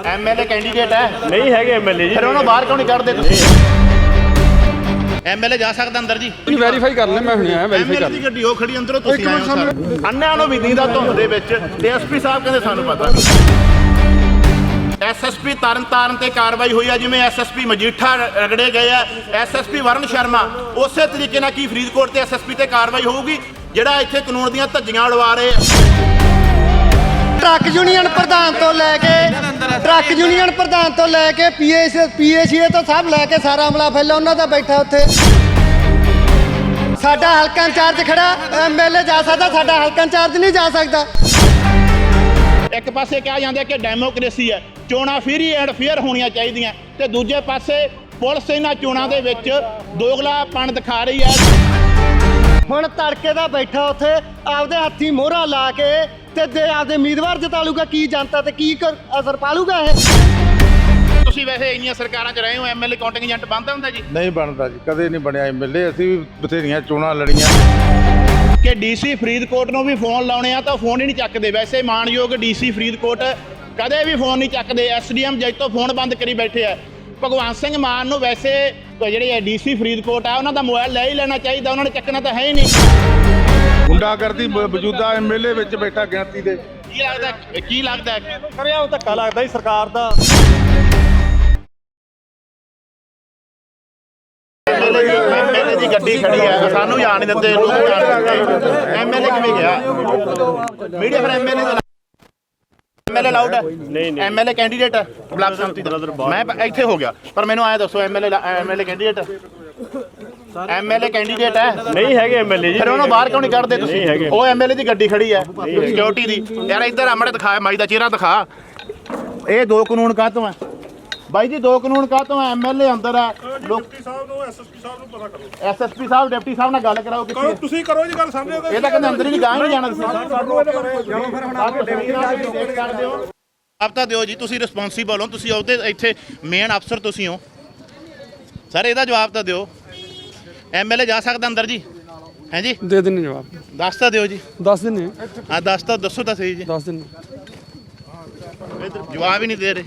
MLA candidate ਹੈ। ਨਹੀਂ ਹੈਗੇ ਐਮਐਲਏ ਜੀ। ਫਿਰ ਉਹਨੂੰ ਬਾਹਰ ਕਿਉਂ ਨਹੀਂ ਕੱਢਦੇ ਤੁਸੀਂ? ਐਮਐਲਏ ਜਾ ਸਕਦਾ ਅੰਦਰ ਜੀ। ਨਹੀਂ ਵੈਰੀਫਾਈ ਕਰ ਲੈ ਮੈਂ ਹੁਣੇ ਆਇਆ ਵੈਰੀਫਾਈ ਐਮਐਲਏ ਕਰ ਦੀ ਗੱਡੀ ਉਹ ਖੜੀ ਅੰਦਰੋਂ ਤੁਸੀਂ ਆਏ ਹੋ ਸਰ ਅੰਨਿਆਂ ਨੂੰ ਵੀ ਨੀਂਦਾ ਧੁੰਦ ਦੇ ਵਿੱਚ। ਤੇ ਐਸਪੀ ਸਾਹਿਬ ਕਹਿੰਦੇ ਸਾਨੂੰ ਪਤਾ। ਐਸਐਸਪੀ ਤਰਨਤਾਰਨ ਤੇ ਕਾਰਵਾਈ ਹੋਈ ਆ ਜਿਵੇਂ ਐਸਐਸਪੀ ਮਜੀਠਾ ਰਗੜੇ ਗਏ ਆ। ਐਸਐਸਪੀ ਵਰਨ ਸ਼ਰਮਾ ਉਸੇ ਤਰੀਕੇ ਨਾਲ ਕੀ ਫਰੀਦਕੋਟ ਤੇ ਐਸਐਸਪੀ ਤੇ ਕਾਰਵਾਈ ਹੋਊਗੀ ਜਿਹੜਾ ਇੱਥੇ ਕਾਨੂੰਨ ਦੀਆਂ ਧੱਜੀਆਂ ਉਡਵਾ ਰਹੇ ਆ। ਟਰੱਕ ਯੂਨੀਅਨ ਪ੍ਰਧਾਨ ਤੋਂ ਲੈ ਕੇ ਟਰੱਕ ਯੂਨੀਅਨ ਪ੍ਰਧਾਨ ਤੋਂ ਲੈ ਕੇ ਪੀਐਸ ਪੀਏਸੀਏ ਤੋਂ ਸਭ ਲੈ ਕੇ ਸਾਰਾ ਅਮਲਾ ਫੈਲਾ, ਉਹਨਾਂ ਦਾ ਬੈਠਾ ਉੱਥੇ। ਸਾਡਾ ਹਲਕਾ ਇੰਚਾਰਜ ਖੜਾ ਐਮਐਲਏ ਜਾ ਸਕਦਾ, ਸਾਡਾ ਹਲਕਾ ਇੰਚਾਰਜ ਨਹੀਂ ਜਾ ਸਕਦਾ। ਇੱਕ ਪਾਸੇ ਕਿਹਾ ਜਾਂਦਾ ਕਿ ਡੈਮੋਕ੍ਰੇਸੀ ਹੈ, ਚੋਣਾਂ ਫ੍ਰੀ ਐਂਡ ਫੇਅਰ ਹੋਣੀਆਂ ਚਾਹੀਦੀਆਂ, ਤੇ ਦੂਜੇ ਪਾਸੇ ਪੁਲਿਸ ਇਹਨਾਂ ਚੋਣਾਂ ਦੇ ਵਿੱਚ ਦੋਗਲਾਪਣ ਦਿਖਾ ਰਹੀ ਹੈ। ਹੁਣ ਤੜਕੇ ਦਾ ਬੈਠਾ ਉੱਥੇ ਆਪਦੇ ਹੱਥੀ ਮੋਹਰਾ ਲਾ ਕੇ ਤੇ ਜੇ ਆਪਦੇ ਉਮੀਦਵਾਰ ਜਿਤਾਲੂਗਾ ਕੀ ਜਨਤਾ ਤੇ ਕੀ ਕਰ- ਅਸਰ ਪਾਲੂਗਾ ਇਹ? ਤੁਸੀਂ ਵੈਸੇ ਇੰਨੀਆਂ ਸਰਕਾਰਾਂ 'ਚ ਰਹੇ ਹੋ ਐਮਐਲਏ ਕਾਊਂਟਿੰਗ ਏਜੰਟ ਬਣਦਾ ਹੁੰਦਾ ਜੀ? ਨਹੀਂ ਬਣਦਾ ਜੀ ਕਦੇ ਨਹੀਂ ਬਣਿਆ ਐਮਐਲਏ ਅਸੀਂ ਵੀ ਬਥੇਰੀਆਂ ਚੋਣਾਂ ਲੜੀਆਂ। ਕਿ ਡੀਸੀ ਫਰੀਦਕੋਟ ਨੂੰ ਵੀ ਫੋਨ ਲਾਉਣੇ ਆ ਤਾਂ ਫੋਨ ਹੀ ਨਹੀਂ ਚੱਕਦੇ। ਵੈਸੇ ਮਾਨਯੋਗ ਡੀਸੀ ਫਰੀਦਕੋਟ ਕਦੇ ਵੀ ਫੋਨ ਨਹੀਂ ਚੱਕਦੇ ਐਸਡੀਐਮ ਜੱਜ ਤੋਂ ਫੋਨ ਬੰਦ ਕਰੀ ਬੈਠੇ ਆ। ਭਗਵਾਨ ਸਿੰਘ ਮਾਨ ਨੂੰ ਵੈਸੇ ਜਿਹੜੇ ਡੀਸੀ ਫਰੀਦਕੋਟ ਆ ਉਹਨਾਂ ਦਾ ਮੋਬਾਈਲ ਲੈ ਹੀ ਲੈਣਾ ਚਾਹੀਦਾ ਉਹਨਾਂ ਨੇ ਚੱਕਣਾ ਤਾਂ ਹੈ ਹੀ ਨਹੀਂ। ਗੁੰਡਾਗਰਦੀ ਮੌਜੂਦਾ ਐਮਐਲਏ ਵਿੱਚ ਬੈਠਾ ਗਿਣਤੀ ਦੇ। ਕੀ ਲੱਗਦਾ ਕੀ ਲੱਗਦਾ ਕਰਿਆ ਉਹ ਧੱਕਾ ਲੱਗਦਾ ਜੀ ਸਰਕਾਰ ਦਾ। ਐਮਐਲਏ ਦੀ ਗੱਡੀ ਖੜੀ ਆ ਸਾਨੂੰ ਜਾਣ ਨਹੀਂ ਦਿੰਦੇ ਲੋਕ ਜਾਣ ਨਹੀਂ ਦਿੰਦੇ। ਐਮਐਲਏ ਕਿਵੇਂ ਗਿਆ? ਮੀਡੀਆ ਫਿਰ ਐਮਐਲਏ ਦਾ ਐਮਐਲਏ ਲਾਊਡ ਹੈ? ਨਹੀਂ, ਨਹੀਂ। ਐਮਐਲਏ ਕੈਂਡੀਡੇਟ ਹੈ ਬਲਾਕ ਸੰਮਤੀ ਦਾ। ਮੈਂ ਇੱਥੇ ਹੋ ਗਿਆ ਪਰ ਮੈਨੂੰ ਆਇਆ ਦੱਸੋ MLA MLA candidate MLA candidate ਹੈ? ਨਹੀਂ ਹੈਗੇ ਐਮਐਲਏ ਜੀ। ਫਿਰ ਉਹਨੂੰ ਬਾਹਰ ਕਿਉਂ ਨਹੀਂ ਕੱਢਦੇ ਤੁਸੀਂ। ਉਹ ਐਮਐਲਏ ਦੀ ਗੱਡੀ ਖੜੀ ਹੈ ਸਿਕਿਉਰਿਟੀ ਦੀ। ਯਾਰ ਇੱਧਰ ਆਮੜੇ ਦਿਖਾ ਮਾਈ ਦਾ ਚਿਹਰਾ ਦਿਖਾ। ਇਹ ਦੋ ਕਾਨੂੰਨ ਕਾਹਤੋਂ ਹੈ? ਬਾਈ ਜੀ ਦੋ ਕਾਨੂੰਨ ਕਾਹਤੋਂ ਹੈ ਐਮਐਲਏ ਅੰਦਰ ਹੈ ਲੋਕ ਸਾਹਿਬ ਨੂੰ ਐਸਐਸਪੀ ਸਾਹਿਬ ਨੂੰ ਪਤਾ ਕਰੋ। ਐਸਐਸਪੀ ਸਾਹਿਬ ਡਿਪਟੀ ਸਾਹਿਬ ਨਾਲ ਗੱਲ ਕਰਾਓ ਕਰੋ ਤੁਸੀਂ ਕਰੋ ਜੀ ਗੱਲ ਸਾਹਮਣੇ ਇਹ ਤਾਂ ਕਹਿੰਦੇ ਅੰਦਰ ਹੀ ਨਹੀਂ ਗਾਂ ਨਹੀਂ ਜਾਣਾ ਤੁਸੀਂ। ਸਾਨੂੰ ਇਹਦੇ ਬਾਰੇ ਚਲੋ ਫਿਰ ਹੁਣ ਆਪ ਤਾਂ ਦਿਓ ਜੀ ਤੁਸੀਂ ਰਿਸਪੌਂਸੀਬਲ ਹੋ। ਤੁਸੀਂ ਉਹਦੇ ਇੱਥੇ ਮੇਨ ਅਫਸਰ ਤੁਸੀਂ ਹੋ। ਸਰ ਇਹਦਾ ਜਵਾਬ ਤਾਂ ਦਿਓ। ਐਮਐਲਏ ਜਾ ਸਕਦਾ ਅੰਦਰ ਜੀ? ਹੈ ਜੀ? ਦੇ ਦਿੰਨੇ ਜਵਾਬ। ਦੱਸ ਤਾਂ ਦਿਓ ਜੀ। ਦੱਸ ਦਿੰਨੇ ਆ। ਦੱਸ ਤਾਂ ਦੱਸੋ ਤਾਂ ਸਹੀ ਜੀ। ਦੱਸ ਦਿੰਨੇ ਜਵਾਬ ਹੀ ਨਹੀਂ ਦੇ ਰਹੇ।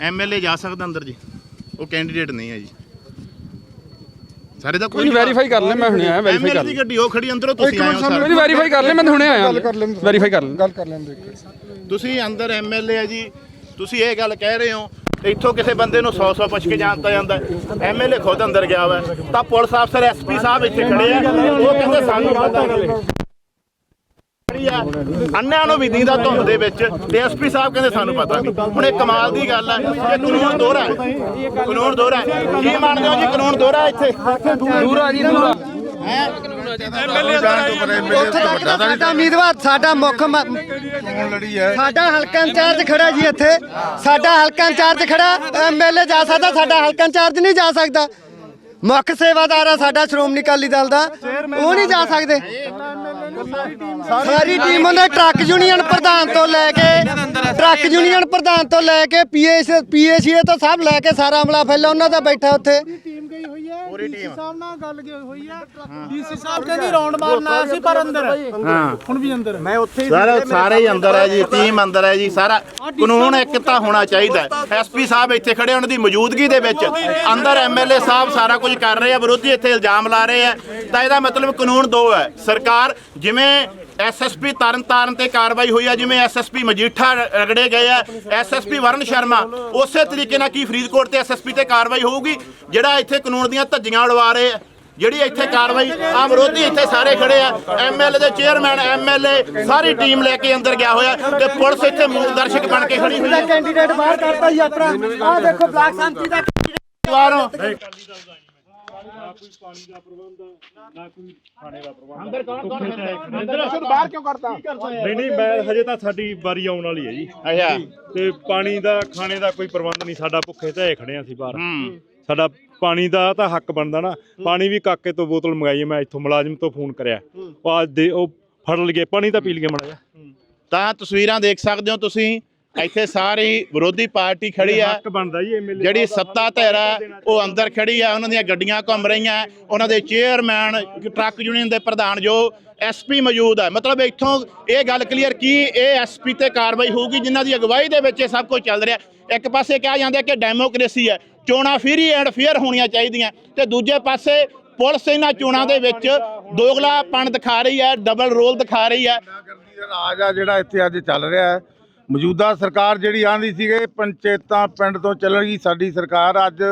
ਐਮਐਲਏ ਜਾ ਸਕਦਾ ਅੰਦਰ ਜੀ। ਉਹ ਕੈਂਡੀਡੇਟ ਨਹੀਂ ਹੈ ਜੀ। ਸਾਰੇ ਦਾ ਕੋਈ ਨਹੀਂ ਵੈਰੀਫਾਈ ਕਰ ਲੈ ਮੈਂ ਹੁਣੇ ਆਇਆ ਵੈਰੀਫਾਈ ਐਮਐਲਏ ਕਰ ਦੀ ਗੱਡੀ ਉਹ ਖੜੀ ਅੰਦਰੋਂ ਤੁਸੀਂ ਆਏ ਹੋ ਕੋਈ ਸਰ ਨਹੀਂ ਵੈਰੀਫਾਈ ਕਰ ਲੈ ਮੈਂ ਹੁਣੇ ਆਇਆ। ਵੈਰੀਫਾਈ ਕਰ ਲੈ। ਗੱਲ ਕਰ ਲੈਂਦੇ ਤੁਸੀਂ ਅੰਦਰ ਐਮਐਲਏ ਆ ਜੀ। ਤੁਸੀਂ ਇਹ ਗੱਲ ਕਹਿ ਰਹੇ ਹੋ ਇੱਥੋਂ ਕਿਸੇ ਬੰਦੇ ਨੂੰ 100 100 ਪੁੱਛ ਕੇ ਜਾਣਤਾ ਜਾਂਦਾ ਐਮਐਲਏ ਖੁਦ ਅੰਦਰ ਗਿਆ ਵਾ। ਤਾਂ ਪੁਲਿਸ ਅਫਸਰ ਐਸਪੀ ਸਾਹਿਬ ਇੱਥੇ ਖੜੇ ਆ। ਉਹ ਕਹਿੰਦੇ ਸਾਨੂੰ ਪਤਾ ਖੜੀ ਆ। ਅੰਨਿਆਂ ਨੂੰ ਵੀ ਨੀਂਦਾ ਧੁੰਦ ਦੇ ਵਿੱਚ। ਤੇ ਐਸਪੀ ਸਾਹਿਬ ਕਹਿੰਦੇ ਸਾਨੂੰ ਪਤਾ ਨਹੀਂ ਹੁਣ ਇਹ ਕਮਾਲ ਦੀ ਗੱਲ ਹੈ ਕਿ ਕਾਨੂੰਨ ਦੋਹਰਾ ਹੈ। ਕਾਨੂੰਨ ਦੋਹਰਾ ਹੈ। ਕੀ ਮੰਨਦੇ ਹੋ ਜੀ? ਕਾਨੂੰਨ ਦੋਹਰਾ ਇੱਥੇ? ਦੂਰਾ ਜੀ ਦੂਰਾ। ਉੱਥੇ ਤੱਕ ਤਾਂ ਸਾਡਾ ਉਮੀਦਵਾਰ ਸਾਡਾ ਮੁੱਖ ਲੜੀ ਹੈ। ਸਾਡਾ ਹਲਕਾ ਇੰਚਾਰਜ ਖੜਾ ਜੀ ਇੱਥੇ। ਸਾਡਾ ਹਲਕਾ ਇੰਚਾਰਜ ਖੜਾ ਐਮਐਲਏ ਜਾ ਸਕਦਾ ਸਾਡਾ ਹਲਕਾ ਇੰਚਾਰਜ ਨਹੀਂ ਜਾ ਸਕਦਾ। ਮੁੱਖ ਸੇਵਾਦਾਰ ਆ ਸਾਡਾ ਸ਼੍ਰੋਮਣੀ ਅਕਾਲੀ ਦਲ ਦਾ। ਉਹ ਨਹੀਂ ਜਾ ਸਕਦੇ। ਸਾਰੀ ਟੀਮ ਉਹਦੇ ਟਰੱਕ ਯੂਨੀਅਨ ਪ੍ਰਧਾਨ ਤੋਂ ਲੈ ਕੇ ਟਰੱਕ ਯੂਨੀਅਨ ਪ੍ਰਧਾਨ ਤੋਂ ਲੈ ਕੇ ਪੀਏਸੀਏ ਤੋਂ ਸਭ ਲੈ ਕੇ ਸਾਰਾ ਅਮਲਾ ਫੈਲਾ ਉਹਨਾਂ ਦਾ ਬੈਠਾ ਉੱਥੇ। ਪੂਰੀ ਟੀਮ ਸਾਹਿਬ ਨਾਲ ਗੱਲ ਗਈ ਹੋਈ ਹੈ। ਡੀਸੀ ਸਾਹਿਬ ਕਹਿੰਦੀ ਰੌਂਡ ਮਾਰਨ ਆਇਆ ਸੀ ਪਰ ਅੰਦਰ ਹਾਂ। ਹੁਣ ਵੀ ਅੰਦਰ। ਮੈਂ ਉੱਥੇ ਸਾਰੇ ਸਾਰੇ ਹੀ ਅੰਦਰ ਹੈ ਜੀ ਟੀਮ ਅੰਦਰ ਹੈ ਜੀ ਸਾਰਾ ਕਾਨੂੰਨ ਇੱਕ ਤਾਂ ਹੋਣਾ ਚਾਹੀਦਾ ਐਸਪੀ ਸਾਹਿਬ ਇੱਥੇ ਖੜੇ ਉਹਨਾਂ ਦੀ ਮੌਜੂਦਗੀ ਦੇ ਵਿੱਚ ਅੰਦਰ ਐਮਐਲਏ ਸਾਹਿਬ ਸਾਰਾ ਕੁਝ ਕਰ ਰਹੇ ਆ ਵਿਰੋਧੀ ਇੱਥੇ ਇਲਜ਼ਾਮ ਲਾ ਰਹੇ ਆ। ਤਾਂ ਇਹਦਾ ਮਤਲਬ ਕਾਨੂੰਨ ਦੋ ਹੈ। ਸਰਕਾਰ ਜਿਵੇਂ ਐਸਐਸਪੀ ਤਰਨਤਾਰਨ ਤੇ ਕਾਰਵਾਈ ਹੋਈ ਆ ਜਿਵੇਂ ਐਸਐਸਪੀ ਮਜੀਠਾ ਰਗੜੇ ਗਏ ਆ ਐਸਐਸਪੀ ਵਰਨ ਸ਼ਰਮਾ ਉਸੇ ਤਰੀਕੇ ਨਾਲ ਕੀ ਫਰੀਦਕੋਟ ਤੇ ਐਸਐਸਪੀ ਤੇ ਕਾਰਵਾਈ ਹੋਊਗੀ? ਜਿਹੜਾ ਇੱਥੇ ਕਾਨੂੰਨ ਦੀਆਂ ਧੱਜੀਆਂ ਉਡਵਾ ਰਹੇ ਆ ਜਿਹੜੀ ਇੱਥੇ ਕਾਰਵਾਈ ਆ ਵਿਰੋਧੀ ਇੱਥੇ ਸਾਰੇ ਖੜੇ ਆ ਐਮਐਲਏ ਦੇ ਚੇਅਰਮੈਨ ਐਮਐਲਏ ਸਾਰੀ ਟੀਮ ਲੈ ਕੇ ਅੰਦਰ ਗਿਆ ਹੋਇਆ ਤੇ ਪੁਲਿਸ ਇੱਥੇ ਮੂਕ ਦਰਸ਼ਕ ਬਣ ਕੇ ਖੜੀ ਹੋਈ ਹੈ ਕੈਂਡੀਡੇਟ ਬਾਹਰ ਕਰਤਾ ਆਪਣਾ। ਆਹ ਦੇਖੋ ਬਲਾਕ ਸੰਮਤੀ ਦਾ ਦੁਆਰੋਂ ਨਹੀਂ ਨਹੀਂ ਮੈਂ ਹਜੇ ਤਾਂ ਸਾਡੀ ਵਾਰੀ ਆਉਣ ਵਾਲੀ ਹੈ ਜੀ। ਅੱਛਾ। ਤੇ ਪਾਣੀ ਦਾ ਖਾਣੇ ਦਾ ਕੋਈ ਪ੍ਰਬੰਧ ਨਹੀਂ ਸਾਡਾ ਭੁੱਖੇ ਤੇ ਖੜੇ ਆ ਅਸੀਂ ਬਾਹਰ। ਹੂੰ। ਸਾਡਾ ਪਾਣੀ ਦਾ ਤਾਂ ਹੱਕ ਬਣਦਾ ਨਾ। ਪਾਣੀ ਵੀ ਕਾਕੇ ਤੋਂ ਬੋਤਲ ਮੰਗਾਈ ਹੈ, ਮੈਂ ਇੱਥੋਂ ਮੁਲਾਜ਼ਮ ਤੋਂ ਫੋਨ ਕਰਿਆ। ਉਹ ਅੱਜ ਦੇ ਉਹ ਫੜ ਲਈਏ ਪਾਣੀ ਤਾਂ ਪੀ ਲਈਏ ਮਾੜਾ ਜਿਹਾ। ਤਾਂ ਤਸਵੀਰਾਂ ਦੇਖ ਸਕਦੇ ਹੋ ਤੁਸੀਂ। ਇੱਥੇ ਸਾਰੀ ਵਿਰੋਧੀ ਪਾਰਟੀ ਖੜੀ ਆ। ਜਿਹੜੀ ਸੱਤਾ ਧਿਰ ਆ ਉਹ ਅੰਦਰ ਖੜੀ ਆ ਉਹਨਾਂ ਦੀਆਂ ਗੱਡੀਆਂ ਘੁੰਮ ਰਹੀਆਂ ਉਹਨਾਂ ਦੇ ਚੇਅਰਮੈਨ ਟਰੱਕ ਯੂਨੀਅਨ ਦੇ ਪ੍ਰਧਾਨ ਜੋ ਐਸਪੀ ਮੌਜੂਦ ਆ। ਮਤਲਬ ਇੱਥੋਂ ਇਹ ਗੱਲ ਕਲੀਅਰ ਕੀ ਇਹ ਐਸਪੀ ਤੇ ਕਾਰਵਾਈ ਹੋਊਗੀ ਜਿਨ੍ਹਾਂ ਦੀ ਅਗਵਾਈ ਦੇ ਵਿੱਚ ਇਹ ਸਭ ਕੁਝ ਚੱਲ ਰਿਹਾ। ਇੱਕ ਪਾਸੇ ਕਿਹਾ ਜਾਂਦਾ ਕਿ ਡੈਮੋਕ੍ਰੇਸੀ ਹੈ ਚੋਣਾਂ ਫ੍ਰੀ ਐਂਡ ਫੇਅਰ ਹੋਣੀਆਂ ਚਾਹੀਦੀਆਂ ਤੇ ਦੂਜੇ ਪਾਸੇ ਪੁਲਿਸ ਇਹਨਾਂ ਚੋਣਾਂ ਦੇ ਵਿੱਚ ਦੋਗਲਾਪਣ ਦਿਖਾ ਰਹੀ ਹੈ ਡਬਲ ਰੋਲ ਦਿਖਾ ਰਹੀ ਹੈ। ਰਾਜ ਆ ਜਿਹੜਾ ਇੱਥੇ ਅੱਜ ਚੱਲ ਰਿਹਾ ਹੈ। ਮੌਜੂਦਾ ਸਰਕਾਰ ਜਿਹੜੀ ਆਂਦੀ ਸੀਗੇ ਪੰਚਾਇਤਾਂ ਪਿੰਡ ਤੋਂ ਚੱਲੇਗੀ ਸਾਡੀ ਸਰਕਾਰ ਅੱਜ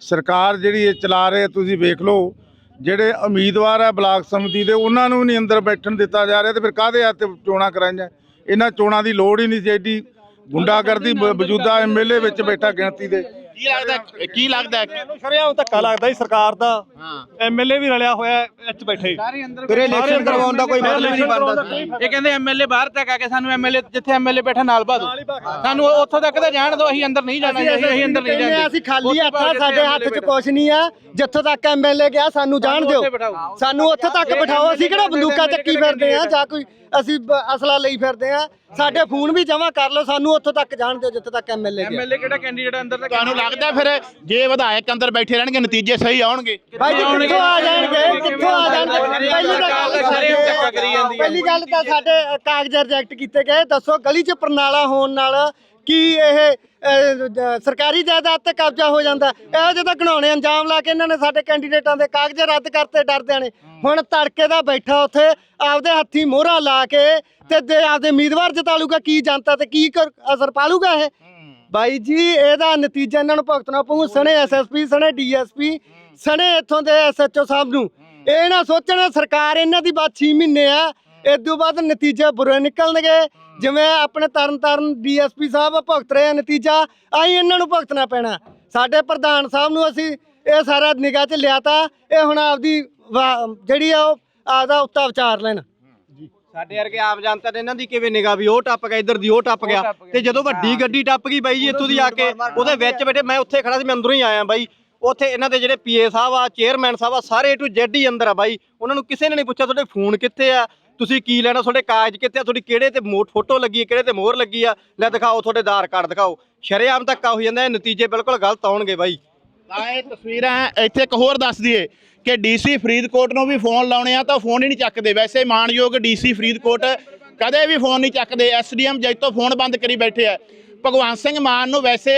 ਸਰਕਾਰ ਜਿਹੜੀ ਇਹ ਚਲਾ ਰਹੇ ਤੁਸੀਂ ਵੇਖ ਲਓ ਜਿਹੜੇ ਉਮੀਦਵਾਰ ਆ ਬਲਾਕ ਸਮਿਤੀ ਦੇ ਉਹਨਾਂ ਨੂੰ ਨਹੀਂ ਅੰਦਰ ਬੈਠਣ ਦਿੱਤਾ ਜਾ ਰਿਹਾ ਤੇ ਫਿਰ ਕਾਹਦੇ ਹੱਥ ਚੋਣਾਂ ਕਰਾਈਆਂ? ਇਹਨਾਂ ਚੋਣਾਂ ਦੀ ਲੋੜ ਹੀ ਨਹੀਂ ਸੀ ਐਡੀ। ਗੁੰਡਾਗਰਦੀ ਮੌਜੂਦਾ ਐਮਐਲਏ ਵਿੱਚ ਬੈਠਾ ਗਿਣਤੀ ਦੇ। ਕੀ ਲੱਗਦਾ ਕੀ ਲੱਗਦਾ ਸ਼ਰਿਆਮ ਧੱਕਾ ਲੱਗਦਾ ਜੀ ਸਰਕਾਰ ਦਾ। ਐਮਐਲਏ ਵੀ ਰਲਿਆ ਹੋਇਆ ਇੱਥੇ ਬੈਠੇ। ਫਿਰ ਇਲੈਕਸ਼ਨ ਕਰਵਾਉਣ ਦਾ ਕੋਈ ਮਤਲਬ ਨਹੀਂ ਬਣਦਾ। ਇਹ ਕਹਿੰਦੇ ਐਮਐਲਏ ਬਾਹਰ ਤੱਕ ਆ ਕੇ ਸਾਨੂੰ ਐਮਐਲਏ ਜਿੱਥੇ ਐਮਐਲਏ ਬੈਠਾ ਨਾਲ ਬਾਦੋ ਸਾਨੂੰ ਉੱਥੋਂ ਤੱਕ ਤਾਂ ਜਾਣ ਦਿਓ ਅਸੀਂ ਅੰਦਰ ਨਹੀਂ ਜਾਣਾ ਅਸੀਂ ਅੰਦਰ ਨਹੀਂ ਆ, ਅਸੀਂ ਖਾਲੀ ਹੱਥ ਆ ਸਾਡੇ ਹੱਥ 'ਚ ਕੁਛ ਨਹੀਂ ਆ ਜਿੱਥੋਂ ਤੱਕ ਐਮਐਲਏ ਗਿਆ ਸਾਨੂੰ ਜਾਣ ਦਿਓ। ਸਾਨੂੰ ਉੱਥੇ ਤੱਕ ਬਿਠਾਓ। ਅਸੀਂ ਕਿਹੜਾ ਬੰਦੂਕਾਂ ਚੱਕੀ ਫਿਰਦੇ ਆ ਜਾਂ ਕੋਈ ਅਸੀਂ ਅਸਲਾ ਲਈ ਫਿਰਦੇ ਆ। ਸਾਡੇ ਫੋਨ ਵੀ ਜਮ੍ਹਾਂ ਕਰ ਲਓ ਸਾਨੂੰ ਉੱਥੋਂ ਤੱਕ ਜਾਣ ਦਿਓ ਜਿੱਥੇ ਤੱਕ ਐਮਐਲਏ ਗਿਆ। ਐਮਐਲਏ ਕਿਹੜਾ ਕੈਂਡੀਡੇਟ ਅੰਦਰ ਤੱਕ ਤੁਹਾਨੂੰ ਲੱਗਦਾ ਫਿਰ ਜੇ ਵਿਧਾਇਕ ਅੰਦਰ ਬੈਠੇ ਰਹਿਣਗੇ ਨਤੀਜੇ ਸਹੀ ਆਉਣਗੇ। ਭਾਈ ਜੀ ਕਿੱਥੋਂ ਆ ਜਾਣਗੇ? ਕਿੱਥੋਂ ਆ ਜਾਣਗੇ? ਪਹਿਲੀ ਤਾਂ ਗੱਲ ਪਹਿਲੀ ਗੱਲ ਤਾਂ ਸਾਡੇ ਕਾਗਜ਼ ਰਿਜੈਕਟ ਕੀਤੇ ਗਏ। ਦੱਸੋ ਗਲੀ 'ਚ ਪ੍ਰਣਾਲਾ ਹੋਣ ਨਾਲ ਕੀ ਇਹ ਸਰਕਾਰੀ ਜਾਇਦਾਦ ਤੇ ਕਬਜ਼ਾ ਹੋ ਜਾਂਦਾ? ਇਹੋ ਜਿਹੇ ਤਾਂ ਘਣਾਉਣੇ ਅੰਜਾਮ ਲਾ ਕੇ ਇਹਨਾਂ ਨੇ ਸਾਡੇ ਕੈਂਡੀਡੇਟਾਂ ਦੇ ਕਾਗਜ਼ ਰੱਦ ਕਰਤੇ ਡਰਦਿਆਂ ਨੇ। ਹੁਣ ਤੜਕੇ ਦਾ ਬੈਠਾ ਉੱਥੇ ਆਪਦੇ ਹੱਥੀ ਮੋਹਰਾ ਲਾ ਕੇ ਤੇ ਦੇ ਆਪਦੇ ਉਮੀਦਵਾਰ ਜਿਤਾਲੂਗਾ ਕੀ ਜਨਤਾ ਤੇ ਕੀ ਕਰ- ਅਸਰ ਪਾਲੂਗਾ ਇਹ? ਬਾਈ ਜੀ, ਇਹਦਾ ਨਤੀਜਾ ਇਹਨਾਂ ਨੂੰ ਭੁਗਤਣਾ ਪਊ, ਸਣੇ ਐਸਐਸਪੀ ਸਣੇ ਡੀਐਸਪੀ ਸਣੇ ਇੱਥੋਂ ਦੇ ਐਸਐਚਓ ਸਾਹਿਬ ਨੂੰ। ਇਹ ਨਾ ਸੋਚਣਾ, ਸਰਕਾਰ ਇਹਨਾਂ ਦੀ ਬਾਤ 6 ਮਹੀਨੇ ਆ ਇਦੋਂ ਬਾਅਦ ਨਤੀਜੇ ਬੁਰੇ ਨਿਕਲਣਗੇ। ਜਿਵੇਂ ਆਪਣੇ ਤਰਨ ਤਾਰਨ ਡੀਐਸਪੀ ਸਾਹਿਬ ਭੁਗਤ ਰਹੇ ਆ ਨਤੀਜਾ ਆਈ ਇਹਨਾਂ ਨੂੰ ਭੁਗਤਣਾ ਪੈਣਾ। ਸਾਡੇ ਪ੍ਰਧਾਨ ਸਾਹਿਬ ਨੂੰ ਅਸੀਂ ਇਹ ਸਾਰਾ ਨਿਗਾਹ 'ਚ ਲਿਆਤਾ, ਇਹ ਹੁਣ ਆਪਦੀ ਵਾ- ਜਿਹੜੀ ਆ ਉਹ ਆਪਦਾ ਉੱਤਾ ਵਿਚਾਰ ਲੈਣ। ਸਾਡੇ ਵਰਗੇ ਆਮ ਜਨਤਾ ਨੇ ਇਹਨਾਂ ਦੀ ਕਿਵੇਂ ਨਿਗਾਹ ਵੀ ਉਹ ਟੱਪ ਗਿਆ ਇੱਧਰ ਦੀ ਉਹ ਟੱਪ ਗਿਆ ਤੇ ਜਦੋਂ ਵੱਡੀ ਗੱਡੀ ਟੱਪ ਗਈ ਬਾਈ ਜੀ ਇੱਥੋਂ ਦੀ ਆ ਕੇ ਉਹਦੇ ਵਿੱਚ ਬੈਠੇ ਮੈਂ ਉੱਥੇ ਖੜਾ ਸੀ ਮੈਂ ਅੰਦਰੋਂ ਹੀ ਆਇਆ ਬਾਈ। ਉੱਥੇ ਇਹਨਾਂ ਦੇ ਜਿਹੜੇ ਪੀਏ ਸਾਹਿਬ ਆ ਚੇਅਰਮੈਨ ਸਾਹਿਬ ਆ ਸਾਰੇ ਟੂ ਜ਼ੈਡ ਹੀ ਅੰਦਰ ਆ ਬਾਈ। ਉਹਨਾਂ ਨੂੰ ਕਿਸੇ ਨੇ ਨਹੀਂ ਪੁੱਛਿਆ ਤੁਹਾਡੇ ਫੋਨ ਕਿੱਥੇ ਆ? ਤੁਸੀਂ ਕੀ ਲੈਣਾ ਤੁਹਾਡੇ ਕਾਗਜ਼ ਕਿੱਥੇ ਆ? ਤੁਹਾਡੀ ਕਿਹੜੇ ਤੇ ਮੋਟ ਫੋਟੋ ਲੱਗੀ ਹੈ ਕਿਹੜੇ ਤੇ ਮੋਹਰ ਲੱਗੀ ਆ? ਲੈ ਦਿਖਾਓ ਤੁਹਾਡੇ ਆਧਾਰ ਕਾਰਡ ਦਿਖਾਓ। ਸ਼ਰੇਆਮ ਧੱਕਾ ਹੋ ਜਾਂਦਾ ਇਹ ਨਤੀਜੇ ਬਿਲਕੁਲ ਗਲਤ ਆਉਣਗੇ ਬਾਈ। ਤਾਂ ਇਹ ਤਸਵੀਰਾਂ ਇੱਥੇ ਇੱਕ ਹੋਰ ਦੱਸ ਦਈਏ ਕਿ ਡੀਸੀ ਫਰੀਦਕੋਟ ਨੂੰ ਵੀ ਫੋਨ ਲਾਉਣੇ ਆ ਤਾਂ ਫੋਨ ਹੀ ਨਹੀਂ ਚੱਕਦੇ। ਵੈਸੇ ਮਾਨਯੋਗ ਡੀਸੀ ਫਰੀਦਕੋਟ ਕਦੇ ਵੀ ਫੋਨ ਨਹੀਂ ਚੱਕਦੇ। ਐਸਡੀਐਮ ਜੈਤੋਂ ਫੋਨ ਬੰਦ ਕਰੀ ਬੈਠੇ ਆ। ਭਗਵੰਤ ਸਿੰਘ ਮਾਨ ਨੂੰ ਵੈਸੇ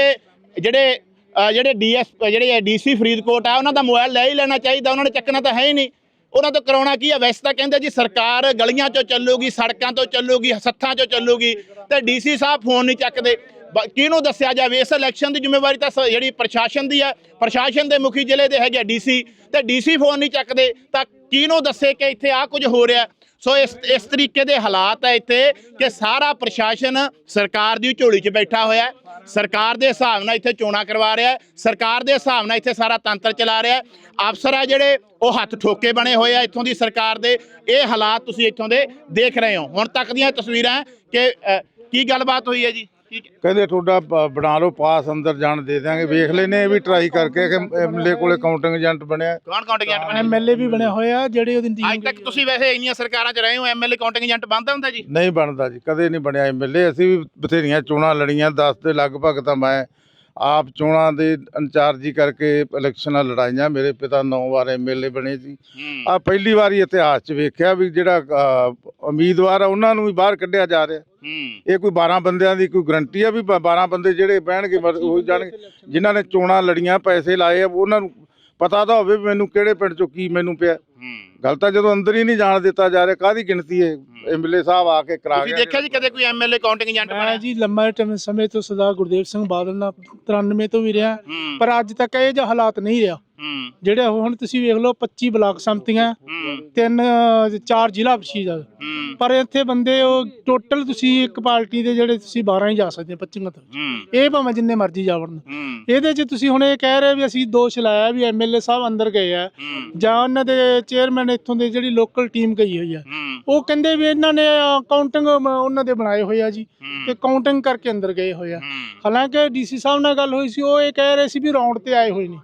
ਜਿਹੜੇ ਅ, ਜਿਹੜੇ ਡੀਐਸ ਜਿਹੜੇ ਡੀਸੀ ਫਰੀਦਕੋਟ ਆ ਉਹਨਾਂ ਦਾ ਮੋਬਾਈਲ ਲੈ ਹੀ ਲੈਣਾ ਚਾਹੀਦਾ। ਉਹਨਾਂ ਨੇ ਚੱਕਣਾ ਤਾਂ ਹੈ ਹੀ ਨਹੀਂ। ਉਹਨਾਂ ਤੋਂ ਕਰਾਉਣਾ ਕੀ ਆ? ਵੈਸੇ ਤਾਂ ਕਹਿੰਦੇ ਜੀ ਸਰਕਾਰ ਗਲੀਆਂ 'ਚੋਂ ਚੱਲੂਗੀ ਸੜਕਾਂ ਤੋਂ ਚੱਲੂਗੀ ਸੱਥਾਂ 'ਚੋਂ ਚੱਲੂਗੀ ਤੇ ਡੀਸੀ ਸਾਹਿਬ ਫੋਨ ਨਹੀਂ ਚੱਕਦੇ। ਕਿਹਨੂੰ ਦੱਸਿਆ ਜਾਵੇ? ਇਸ ਇਲੈਕਸ਼ਨ ਦੀ ਜ਼ਿੰਮੇਵਾਰੀ ਤਾਂ ਸ- ਜਿਹੜੀ ਪ੍ਰਸ਼ਾਸਨ ਦੀ ਹੈ ਪ੍ਰਸ਼ਾਸਨ ਦੇ ਮੁਖੀ ਜ਼ਿਲ੍ਹੇ ਦੇ ਹੈਗੇ ਡੀਸੀ ਤੇ ਡੀਸੀ ਫੋਨ ਨਹੀਂ ਚੱਕਦੇ। ਤਾਂ ਕਿਹਨੂੰ ਦੱਸੇ ਕਿ ਇੱਥੇ ਆ ਕੁਝ ਹੋ ਰਿਹਾ? ਸੋ ਇਸ ਇਸ ਤਰੀਕੇ ਦੇ ਹਾਲਾਤ ਹੈ ਇੱਥੇ ਕਿ ਸਾਰਾ ਪ੍ਰਸ਼ਾਸਨ ਸਰਕਾਰ ਦੀ ਝੋਲੀ 'ਚ ਬੈਠਾ ਹੋਇਆ ਹੈ। ਸਰਕਾਰ ਦੇ ਹਿਸਾਬ ਨਾਲ ਇੱਥੇ ਚੋਣਾਂ ਕਰਵਾ ਰਿਹਾ ਹੈ। ਸਰਕਾਰ ਦੇ ਹਿਸਾਬ ਨਾਲ ਇੱਥੇ ਸਾਰਾ ਤੰਤਰ ਚਲਾ ਰਿਹਾ ਹੈ। ਅਫਸਰ ਆ ਜਿਹੜੇ, ਉਹ ਹੱਥ ਠੋਕੇ ਬਣੇ ਹੋਏ ਆ ਇੱਥੋਂ ਦੀ ਸਰਕਾਰ ਦੇ। ਇਹ ਹਾਲਾਤ ਤੁਸੀਂ ਇੱਥੋਂ ਦੇ ਦੇਖ ਰਹੇ ਹੋ। ਹੁਣ ਤੱਕ ਦੀਆਂ ਤਸਵੀਰਾਂ ਕਿ ਕੀ ਗੱਲਬਾਤ ਹੋਈ ਹੈ ਜੀ? ਕਹਿੰਦੇ ਤੁਹਾਡਾ ਬ- ਬਣਾ ਲਓ ਪਾਸ ਅੰਦਰ ਜਾਣ ਦੇ ਦਿਆਂਗੇ। ਵੇਖ ਲੈਨੇ ਇਹ ਵੀ ਟਰਾਈ ਕਰਕੇ ਕਿ ਐਮਐਲਏ ਕੋਲੇ ਕਾਊਂਟਿੰਗ ਏਜੰਟ ਬਣਿਆ। ਕੌਣ ਕਾਊਂਟਿੰਗ ਏਜੰਟ ਐਮਐਲਏ ਵੀ ਬਣਿਆ ਹੋਇਆ ਜਿਹੜੇ ਉਹਦੀ ਅੱਜ ਤੱਕ ਤੁਸੀਂ ਵੈਸੇ ਇੰਨੀਆਂ ਸਰਕਾਰਾਂ 'ਚ ਰਹੇ ਹੋ ਐਮਐਲਏ ਕਾਊਂਟਿੰਗ ਏਜੰਟ ਬਣਦਾ ਹੁੰਦਾ ਜੀ? ਨਹੀਂ ਬਣਦਾ ਜੀ ਕਦੇ ਨਹੀਂ ਬਣਿਆ ਐਮਐਲਏ ਅਸੀਂ ਵੀ ਬਥੇਰੀਆਂ ਚੋਣਾਂ ਲੜੀਆਂ 10 ਦੇ ਲਗਭਗ ਤਾਂ ਮੈਂ ਆਪ ਚੋਣਾਂ ਦੇ ਇੰਚਾਰਜੀ ਕਰਕੇ ਇਲੈਕਸ਼ਨਾਂ ਲੜਾਈਆਂ ਮੇਰੇ ਪਿਤਾ 9 ਵਾਰ ਐਮਐਲਏ ਬਣੇ ਸੀ। ਆ ਪਹਿਲੀ ਵਾਰੀ ਇਤਿਹਾਸ 'ਚ ਵੇਖਿਆ ਵੀ ਜਿਹੜਾ ਉਮੀਦਵਾਰ ਆ ਉਹਨਾਂ ਨੂੰ ਵੀ ਬਾਹਰ ਕੱਢਿਆ ਜਾ ਰਿਹਾ। ਇਹ ਕੋਈ 12 ਬੰਦਿਆਂ ਦੀ ਕੋਈ ਗਰੰਟੀ ਆ ਵੀ ਬ- 12 ਬੰਦੇ ਜਿਹੜੇ ਬਹਿਣਗੇ ਉਹ ਜਾਣਗੇ ਜਿਨ੍ਹਾਂ ਨੇ ਚੋਣਾਂ ਲੜੀਆਂ ਪੈਸੇ ਲਾਏ ਆ ਉਹਨਾਂ ਨੂੰ ਪਤਾ ਤਾਂ ਹੋਵੇ ਵੀ ਮੈਨੂੰ ਕਿਹੜੇ ਪਿੰਡ ਚੋਂ ਕੀ ਮੈਨੂੰ ਪਿਆ। ਗੱਲ ਤਾਂ ਜਦੋਂ ਅੰਦਰ ਹੀ ਨਹੀਂ ਜਾਣ ਦਿੱਤਾ ਜਾ ਰਿਹਾ ਕਾਦੀ ਗਿਣਤੀ ਹੈ। ਐਮਐਲਏ ਸਾਹਿਬ ਆ ਕੇ ਕਰਾ ਤੁਸੀਂ ਗਏ ਦੇਖਿਆ ਜੀ ਕਦੇ ਕੋਈ ਐਮਐਲਏ ਕਾਊਂਟਿੰਗ ਏਜੰਟ ਮੈਂ ਬਣਿਆ ਜੀ ਲੰਮਾ ਟਾਈਮ ਸਮੇਂ ਤੋਂ ਸਰਦਾਰ ਗੁਰਦੇਵ ਸਿੰਘ ਬਾਦਲ ਨਾਲ 93 ਤੋਂ ਵੀ ਰਿਹਾ। ਪਰ ਅੱਜ ਤੱਕ ਇਹ ਜਿਹਾ ਹਾਲਾਤ ਨਹੀਂ ਰਿਹਾ। ਜਿਹੜੇ ਹੁਣ ਤੁਸੀਂ ਵੇਖ ਲਓ 25 ਬਲਾਕ ਸੰਮਤੀਆਂ ਤਿੰਨ ਚਾਰ ਜ਼ਿਲ੍ਹਾ ਪ੍ਰੀਸ਼ਦ ਪਰ ਇੱਥੇ ਬੰਦੇ ਉਹ ਟੋਟਲ ਤੁਸੀਂ ਇੱਕ ਪਾਰਟੀ ਦੇ ਜਿਹੜੇ ਤੁਸੀਂ 12 ਹੀ ਜਾ ਸਕਦੇ 25 ਤੋਂ। ਹੂੰ। ਇਹ ਭਾਵੇਂ ਜਿੰਨੇ ਮਰਜ਼ੀ ਜਾਵਣ ਹੂੰ। ਇਹਦੇ 'ਚ ਤੁਸੀਂ ਹੁਣ ਇਹ ਕਹਿ ਰਹੇ ਵੀ ਅਸੀਂ ਦੋਸ਼ ਲਾਇਆ ਵੀ ਐਮਐਲਏ ਸਾਹਿਬ ਅੰਦਰ ਗਏ ਆ। ਜਾਂ ਉਹਨਾਂ ਦੇ ਚੇਅਰਮੈਨ ਇੱਥੋਂ ਦੇ ਜਿਹੜੀ ਲੋਕਲ ਟੀਮ ਗਈ ਹੋਈ ਆ। ਉਹ ਕਹਿੰਦੇ ਵੀ ਇਹਨਾਂ ਨੇ ਕਾਊਂਟਿੰਗ ਉਹਨਾਂ ਦੇ ਬਣਾਏ ਹੋਏ ਆ ਜੀ ਤੇ ਕਾਊਂਟਿੰਗ ਕਰਕੇ ਅੰਦਰ ਗਏ ਹੋਏ ਆ। ਹਾਲਾਂਕਿ ਡੀਸੀ ਸਾਹਿਬ ਨਾਲ ਗੱਲ ਹੋਈ ਸੀ ਉਹ ਇਹ ਕਹਿ ਰਹੇ ਸੀ ਵੀ ਰੌਂਡ ਤੇ ਆਏ ਹੋਏ ਨੇ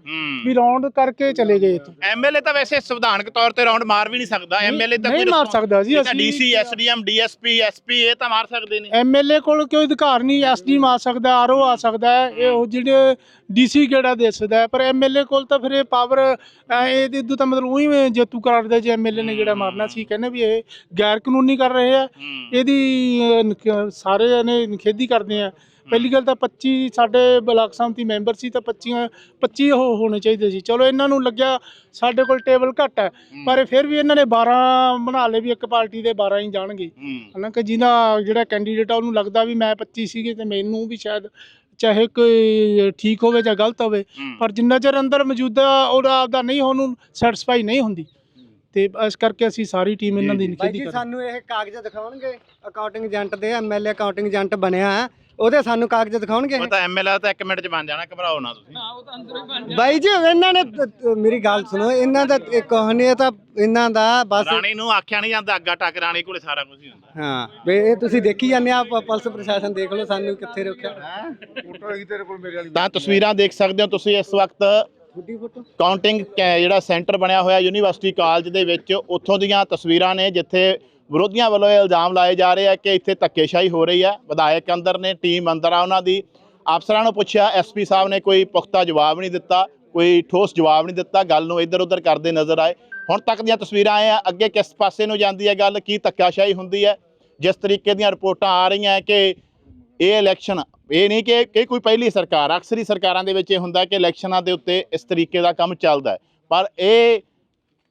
ਵੀ ਰੌਂਡ ਕਰਕੇ ਚਲੇ ਗਏ ਇੱਥੋਂ। ਐਮਐਲਏ ਤਾਂ ਵੈਸੇ ਸੰਵਿਧਾਨਕ ਤੌਰ ਤੇ ਰਾਉਂਡ ਮਾਰ ਵੀ ਨਹੀਂ ਸਕਦਾ। ਐਮਐਲਏ ਤਾਂ ਨਹੀਂ ਮਾਰ ਸਕਦਾ ਜੀ, ਤਾਂ ਅਸੀਂ- ਡੀਸੀ ਐਸਡੀਐਮ ਡੀਐਸਪੀ ਐਸਪੀ ਇਹ ਤਾਂ ਮਾਰ ਸਕਦੇ ਨੇ। ਐਮਐਲਏ ਕੋਲ ਕੋਈ ਅਧਿਕਾਰ ਨਹੀਂ ਐਸਡੀ ਆ ਸਕਦਾ ਆਰਓ ਆ ਸਕਦਾ ਇਹ ਉਹ ਜਿਹੜੇ ਡੀਸੀ ਕਿਹੜਾ ਦੇ ਸਕਦਾ ਪਰ ਐਮਐਲਏ ਕੋਲ ਤਾਂ ਫਿਰ ਇਹ ਪਾਵਰ ਇਹਦੇ ਇਦੋਂ ਤਾਂ ਮਤਲਬ ਉਹੀ ਜੇਤੂ ਕਰਾ ਦਿੰਦਾ ਜੇ ਐਮਐਲਏ ਨੇ ਜਿਹੜਾ ਮਾਰਨਾ ਸੀ ਕਹਿੰਦੇ ਵੀ ਇਹ ਗੈਰ ਕਾਨੂੰਨੀ ਕਰ ਰਹੇ ਆ। ਇਹਦੀ ਅਹ, ਨਿਖ- ਸਾਰੇ ਨੇ ਨਿਖੇਧੀ ਕਰਦੇ ਆ। ਪਹਿਲੀ ਗੱਲ ਤਾਂ 25 ਸਾਡੇ ਬਲਾਕ ਸੰਮਤੀ ਮੈਂਬਰ ਸੀ ਤਾਂ 25 25 ਉਹ ਹੋਣੇ ਚਾਹੀਦੇ ਸੀ। ਚਲੋ ਇਹਨਾਂ ਨੂੰ ਲੱਗਿਆ ਸਾਡੇ ਕੋਲ ਟੇਬਲ ਘੱਟ ਹੈ ਪਰ ਫਿਰ ਵੀ ਇਹਨਾਂ ਨੇ 12 ਬਣਾ ਲਏ ਵੀ ਇੱਕ ਪਾਰਟੀ ਦੇ 12 ਹੀ ਜਾਣਗੇ। ਹਾਲਾਂਕਿ ਜਿਹਦਾ ਜਿਹੜਾ ਕੈਂਡੀਡੇਟ ਆ ਉਹਨੂੰ ਲੱਗਦਾ ਵੀ ਮੈਂ 25 ਸੀਗੇ ਤੇ ਮੈਨੂੰ ਵੀ ਸ਼ਾਇਦ ਚਾਹੇ ਕੋਈ ਠੀਕ ਹੋਵੇ ਜਾਂ ਗਲਤ ਹੋਵੇ। ਪਰ ਜਿੰਨਾ ਚਿਰ ਅੰਦਰ ਮੌਜੂਦਾ ਉਹਦਾ ਆਪਦਾ ਨਹੀਂ ਉਹਨੂੰ ਸੈਟੀਸਫਾਈ ਨਹੀਂ ਹੁੰਦੀ। ਤੇ ਇਸ ਕਰਕੇ ਅਸੀਂ ਸਾਰੀ ਟੀਮ ਇਹਨਾਂ ਦੀ ਬਾਈ ਨਿਖੇਧੀ ਜੀ ਕਰ ਸਾਨੂੰ ਇਹ ਕਾਗਜ਼ ਦਿਖਾਉਣਗੇ। ਅਕਾਊਂਟਿੰਗ ਏਜੰਟ ਦੇ ਐਮਐਲਏ ਅਕਾਊਂਟਿੰਗ ਏਜੰਟ ਬਣਿਆ ਹੈ, ਉਹਦੇ ਸਾਨੂੰ ਕਾਗਜ਼ ਦਿਖਾਉਣਗੇ। ਉਹ ਤਾਂ ਐਮਐਲਏ ਤਾਂ 1 ਮਿੰਟ ਚ ਬਣ ਜਾਣਾ ਘਬਰਾਓ ਨਾ ਤੁਸੀਂ। ਬਾਈ ਜੀ ਇਹਨਾਂ ਨੇ ਮੇਰੀ ਗੱਲ ਸੁਣੋ ਇਹਨਾਂ ਦਾ ਇਹ ਕਹਾਣੀ ਤਾਂ ਇਹਨਾਂ ਦਾ ਬਸ ਰਾਣੀ ਨੂੰ ਆਖਿਆ ਨਹੀਂ ਜਾਂਦਾ ਅੱਗਾ ਟੱਕ ਰਾਣੀ ਕੋਲੇ ਸਾਰਾ ਕੁਝ ਹੀ ਹੁੰਦਾ। ਹਾਂ ਵੀ ਇਹ ਤੁਸੀਂ ਦੇਖੀ ਜਾਂਦੇ ਆ ਪ- ਪੁਲਿਸ ਪ੍ਰਸ਼ਾਸਨ ਦੇਖ ਲਓ ਸਾਨੂੰ ਕਿੱਥੇ ਰੋਕਿਆ। ਫੋਟੋ ਹੈਗੀ ਤੇਰੇ ਕੋਲ ਮੇਰੇ ਵਾਲੀ। ਤਾਂ ਤਸਵੀਰਾਂ ਦੇਖ ਸਕਦੇ ਹੋ ਤੁਸੀਂ ਇਸ ਵਕਤ। ਛੋਟੀ ਫੋਟੋ। ਕਾਊਂਟਿੰਗ ਕੈ- ਜਿਹੜਾ ਸੈਂਟਰ ਬਣਿਆ ਹੋਇਆ ਯੂਨੀਵਰਸਿਟੀ ਕਾਲਜ ਦੇ ਵਿੱਚ, ਉੱਥੋਂ ਦੀਆਂ ਤਸਵੀਰਾਂ ਨੇ, ਜਿੱਥੇ ਵਿਰੋਧੀਆਂ ਵੱਲੋਂ ਇਹ ਇਲਜ਼ਾਮ ਲਾਏ ਜਾ ਰਹੇ ਆ ਕਿ ਇੱਥੇ ਧੱਕੇਸ਼ਾਹੀ ਹੋ ਰਹੀ ਹੈ ਵਿਧਾਇਕ ਅੰਦਰ ਨੇ, ਟੀਮ ਅੰਦਰ ਆ ਉਹਨਾਂ ਦੀ। ਅਫਸਰਾਂ ਨੂੰ ਪੁੱਛਿਆ ਐਸਪੀ ਸਾਹਿਬ ਨੇ ਕੋਈ ਪੁਖਤਾ ਜਵਾਬ ਨਹੀਂ ਦਿੱਤਾ, ਕੋਈ ਠੋਸ ਜਵਾਬ ਨਹੀਂ ਦਿੱਤਾ, ਗੱਲ ਨੂੰ ਇੱਧਰ ਉੱਧਰ ਕਰਦੇ ਨਜ਼ਰ ਆਏ। ਹੁਣ ਤੱਕ ਦੀਆਂ ਤਸਵੀਰਾਂ ਆਏ ਆ, ਅੱਗੇ ਕਿਸ ਪਾਸੇ ਨੂੰ ਜਾਂਦੀ ਹੈ ਗੱਲ, ਕੀ ਧੱਕਾਸ਼ਾਹੀ ਹੁੰਦੀ ਹੈ? ਜਿਸ ਤਰੀਕੇ ਦੀਆਂ ਰਿਪੋਰਟਾਂ ਆ ਰਹੀਆਂ ਕਿ ਇਹ ਇਲੈਕਸ਼ਨ ਇਹ ਨਹੀਂ ਕਿ ਕਿ ਕੋਈ ਪਹਿਲੀ ਸਰਕਾਰ ਅਕਸਰ ਹੀ ਸਰਕਾਰਾਂ ਦੇ ਵਿੱਚ ਇਹ ਹੁੰਦਾ ਕਿ ਇਲੈਕਸ਼ਨਾਂ ਦੇ ਉੱਤੇ ਇਸ ਤਰੀਕੇ ਦਾ ਕੰਮ ਚੱਲਦਾ ਪਰ ਇਹ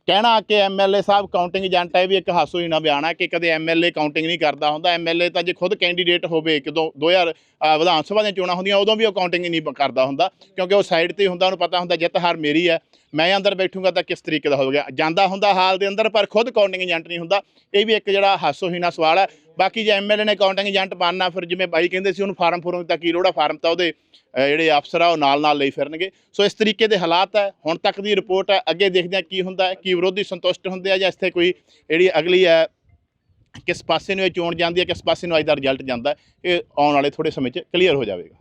ਕਹਿਣਾ ਕਿ ਐਮਐਲਏ ਸਾਹਿਬ ਕਾਊਂਟਿੰਗ ਏਜੰਟ ਹੈ ਵੀ ਇੱਕ ਹਾਸੋ ਹੀ ਨਾ ਬਿਆਨ ਹੈ ਕਿ ਕਦੇ ਐਮਐਲਏ ਕਾਊਂਟਿੰਗ ਨਹੀਂ ਕਰਦਾ ਹੁੰਦਾ। ਐਮਐਲਏ ਤਾਂ ਜੇ ਖੁਦ ਕੈਂਡੀਡੇਟ ਹੋਵੇ ਕਦੋਂ 2000 ਅ, ਵਿਧਾਨ ਸਭਾ ਦੀਆਂ ਚੋਣਾਂ ਹੁੰਦੀਆਂ ਉਦੋਂ ਵੀ ਉਹ ਕਾਊਂਟਿੰਗ ਨਹੀਂ ਕਰਦਾ ਹੁੰਦਾ। ਕਿਉਂਕਿ ਉਹ ਸਾਈਡ ਤੇ ਹੁੰਦਾ ਉਹਨੂੰ ਪਤਾ ਹੁੰਦਾ ਜਿੱਤ ਹਾਰ ਮੇਰੀ ਹੈ ਮੈਂ ਅੰਦਰ ਬੈਠੂੰਗਾ ਤਾਂ ਕਿਸ ਤਰੀਕੇ ਦਾ ਹੋਵੇਗਾ। ਜਾਂਦਾ ਹੁੰਦਾ ਹਾਲ ਦੇ ਅੰਦਰ ਪਰ ਖੁਦ ਕਾਊਂਟਿੰਗ ਏਜੰਟ ਨਹੀਂ ਹੁੰਦਾ। ਇਹ ਵੀ ਇੱਕ ਜਿਹੜਾ ਹਾਸੋਹੀਣਾ ਸਵਾਲ ਹੈ। ਬਾਕੀ ਜੇ ਐਮਐਲਏ ਨੇ ਅਕਾਊਂਟਿੰਗ ਏਜੰਟ ਬਣਨਾ, ਫਿਰ ਜਿਵੇਂ ਬਾਈ ਕਹਿੰਦੇ ਸੀ, ਉਹਨੂੰ ਫਾਰਮ ਫੁਰਮ ਤਾਂ ਕੀ ਲੋੜਾ ਫਾਰਮ ਤਾਂ ਉਹਦੇ ਜਿਹੜੇ ਅਫਸਰ ਆ, ਉਹ ਨਾਲ ਨਾਲ ਲਈ ਫਿਰਨਗੇ। ਸੋ ਇਸ ਤਰੀਕੇ ਦੇ ਹਾਲਾਤ ਹੈ ਹੁਣ ਤੱਕ ਦੀ ਰਿਪੋਰਟ ਹੈ ਅੱਗੇ ਦੇਖਦੇ ਹਾਂ ਕੀ ਹੁੰਦਾ ਹੈ ਕੀ ਵਿਰੋਧੀ ਸੰਤੁਸ਼ਟ ਹੁੰਦੇ ਆ ਜਾਂ ਇੱਥੇ ਕੋਈ ਜਿਹੜੀ ਅਗਲੀ ਹੈ ਕਿਸ ਪਾਸੇ ਨੂੰ ਇਹ ਚੋਣ ਜਾਂਦੀ ਹੈ ਕਿਸ ਪਾਸੇ ਨੂੰ ਅੱਜ ਦਾ ਰਿਜ਼ਲਟ ਜਾਂਦਾ, ਇਹ ਆਉਣ ਵਾਲੇ ਥੋੜੇ ਸਮੇਂ 'ਚ ਕਲੀਅਰ ਹੋ ਜਾਵੇਗਾ।